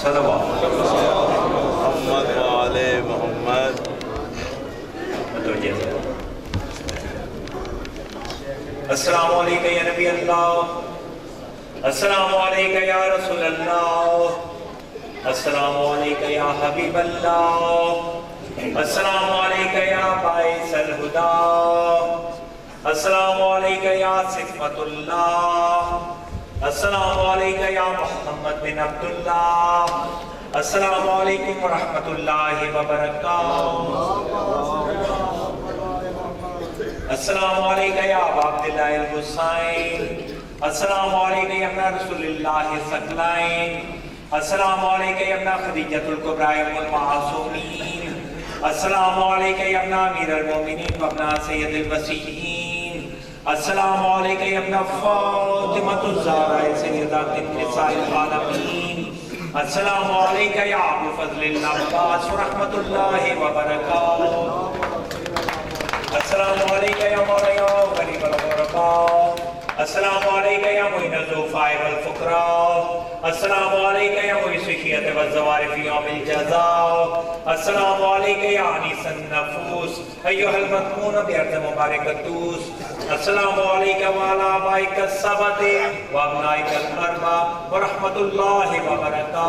السلام صلوات محمد وآل محمد. السلام علیکم یا نبی اللہ السلام علیکم یا رسول اللہ السلام علیکم یا حبیب اللہ السلام علیکم یا باعث الہدا السلام علیکم یا صفت اللہ السلام علیکم یا محمد بن عبداللہ۔ السلام علیکم ورحمت اللہ وبرکاتہ۔ السلام علیکم یا ابا عبداللہ الحسین۔ السلام علیکم یا ابن رسول اللہ سکلائن السلام علیکم یا ابن خدیجت القبراء ام المعصومین السلام علیکم یا ابن امیر المومنین و ابن سید الوسیعین السلام علیکم یا ابن فاطمة الزہرا سیدہ نساء العالمین السلام علیکم یا ابو فضل العباس ورحمت اللہ وبرکاتہ۔ السلام علیکم یا مولایا غریب الغرباء۔ السلام علیکم یا معین الضعفاء والفقراء السلام علیکم یا معیس الشیعة والزوار فی یوم الجزاء السلام علیکم یا عنیس النفوس۔ ایوہ المدمون بیرد مبارک دوس السلام علیکم وعلا آبائک السبت وابنائک الاربع ورحمت اللہ وبرکاتہ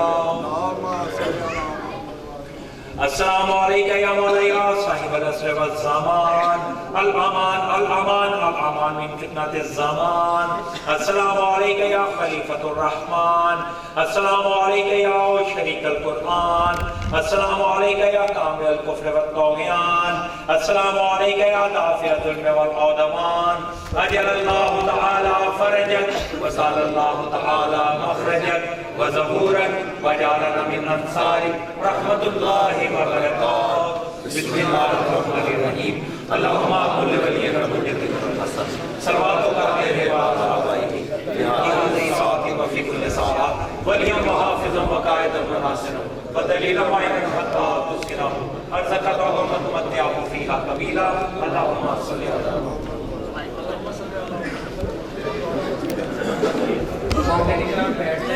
السلام علیکم یا مولایا صاحب الاسر والزمان الامان الامان الامان من فتنة الزمان. السلام علیکم یا خلیفۃ الرحمن. السلام علیکم یا شریک القرآن. السلام علیکم یا کامل الكفر والطغیان السلام علیکم یا دافع الظلم والعودمان اجل اللہ تعالی فرجك وسال اللہ تعالی مخرجك وظہورا وجعلنا من انصار رحمت اللہ وبرکات بسم اللہ الرحمن الرحیم۔ اللہم اقل ولی رحمت حسن صلوات و کرنے ہے وعلا آبائی کی۔ ساتھ وفی کل سارا۔ ولیم وحافظا وقائدا وناصرا ودلیل معین حتی تسکرا ارزقت وغمت مدعو فیها قبیلا اللہم صلی اللہ علیہ وسلم۔ بیٹھ